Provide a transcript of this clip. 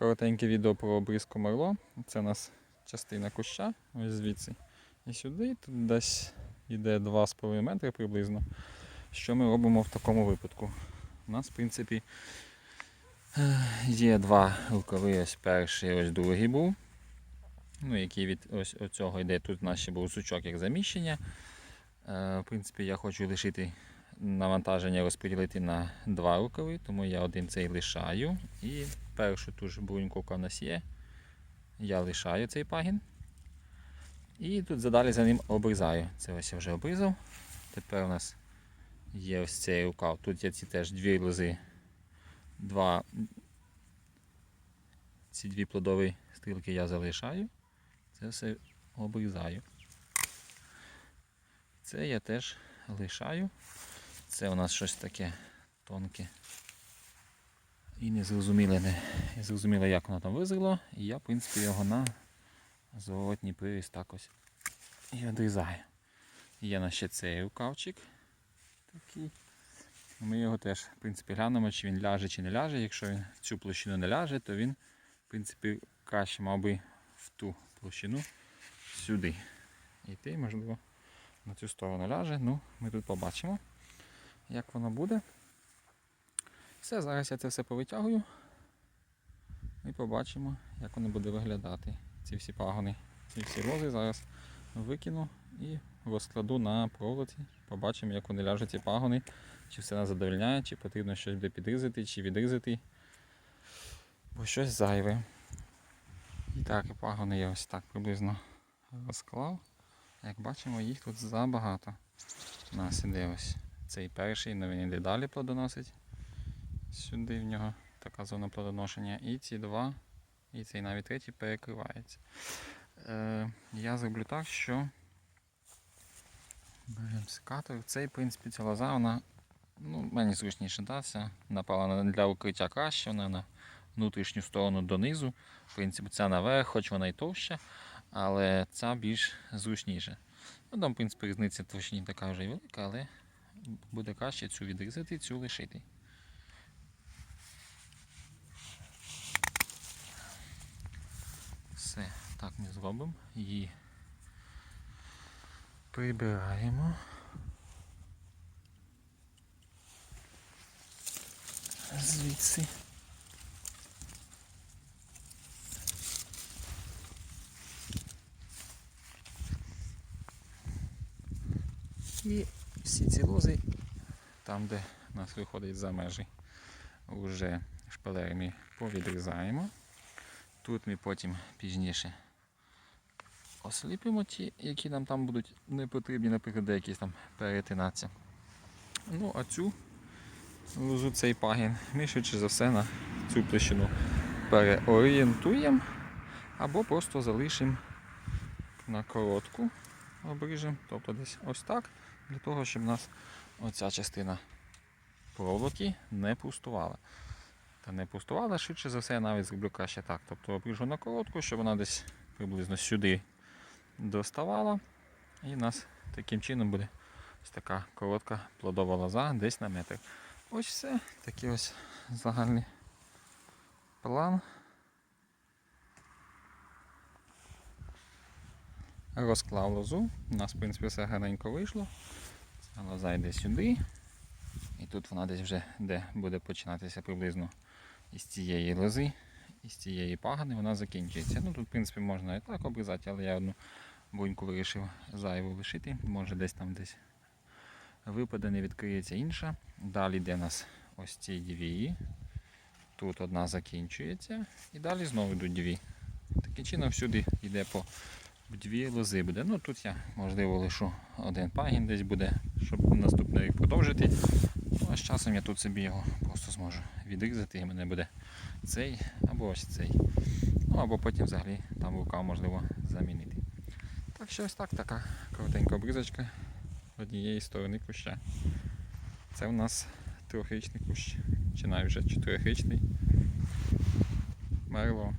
коротеньке відео про обрізку мерло. Це у нас частина куща, ось звідси. І сюди, тут десь йде 2,5 метри приблизно. Що ми робимо в такому випадку? У нас, в принципі, є два рукави, ось перший, ось другий був. Ну, який від ось оцього йде. Тут у нас ще був сучок як заміщення. Е, В принципі, я хочу лишити навантаження розподілити на два рукави, тому я один цей лишаю. І першу ту ж бруньку, яка в нас є, я лишаю цей пагін. І тут задалі за ним обрізаю. Це ось я вже обрізав. Тепер у нас є ось цей рукав. Тут є ці теж дві лози, два, ці дві плодові стрілки я залишаю. Це все обрізаю. Це я теж лишаю. Це у нас щось таке тонке. І не зрозуміло, не, не як воно там визріло. І я, в принципі, його на зворотній приріз так ось і відрізаю. Є у нас ще цей рукавчик такий. Ми його теж, в принципі, глянемо, чи він ляже, чи не ляже. Якщо він в цю площину не ляже, то він, в принципі, краще мав би в ту площину сюди. Йти, можливо, на цю сторону ляже. Ну, ми тут побачимо, як воно буде. Все, зараз я це все повитягую і побачимо, як воно буде виглядати. Ці всі пагони, ці всі лози зараз викину і розкладу на проволоці. Побачимо, як вони ляжуть ці пагони, чи все нас задовольняє, чи потрібно щось буде підрізати, чи відрізати, бо щось зайве. І так, і пагони я ось так приблизно розклав. Як бачимо, їх тут забагато. У нас іде ось цей перший, але він іде далі плодоносить. Сюди в нього така зона плодоношення. І ці два, і цей навіть третій перекривається. Е, я зроблю так, що беремо секатор. Цей, в принципі, ця лоза, вона ну, мені зручніше дається. Напевно, для укриття краще, вона на внутрішню сторону донизу. В принципі, ця наверх, хоч вона і товща, але ця більш зручніша. Ну, там, в принципі, різниця товщині така вже й велика, але буде краще цю відрізати, цю лишити. Все, так ми зробимо. Її прибираємо. Звідси. І всі ці лози, там де у нас виходить за межі, вже шпалери ми повідрізаємо. Тут ми потім пізніше осліпимо ті, які нам там будуть не потрібні, наприклад, деякі там перетинатися. Ну, а цю лозу цей пагін ми швидше за все на цю площину переорієнтуємо або просто залишимо на коротку обріжемо, тобто десь ось так, для того, щоб у нас оця частина проволоки не пустувала. Та не пустувала, швидше за все, я навіть зроблю краще так. Тобто обріжу на коротку, щоб вона десь приблизно сюди доставала. І у нас таким чином буде ось така коротка плодова лоза десь на метр. Ось все, такий ось загальний план. Розклав лозу, у нас в принципі все гарненько вийшло. Ця лоза йде сюди. І тут вона десь вже де буде починатися приблизно із цієї лози, із цієї пагани вона закінчується. Ну Тут в принципі можна і так обрізати, але я одну буньку вирішив зайву лишити. Може десь там десь випаде, не відкриється інша. Далі йде у нас ось ці дві. Тут одна закінчується. І далі знову йдуть дві. Таким чином всюди йде по дві лози буде. Ну тут я можливо лишу один пагін десь буде, щоб наступний рік продовжити. Ну, а з часом я тут собі його просто зможу відрізати і в мене буде цей або ось цей. Ну або потім взагалі там рукав можливо замінити. Так що ось так така коротенька обрізочка однієї сторони куща. Це у нас трьохрічний кущ, чи навіть вже чотирьохрічний. Мерло.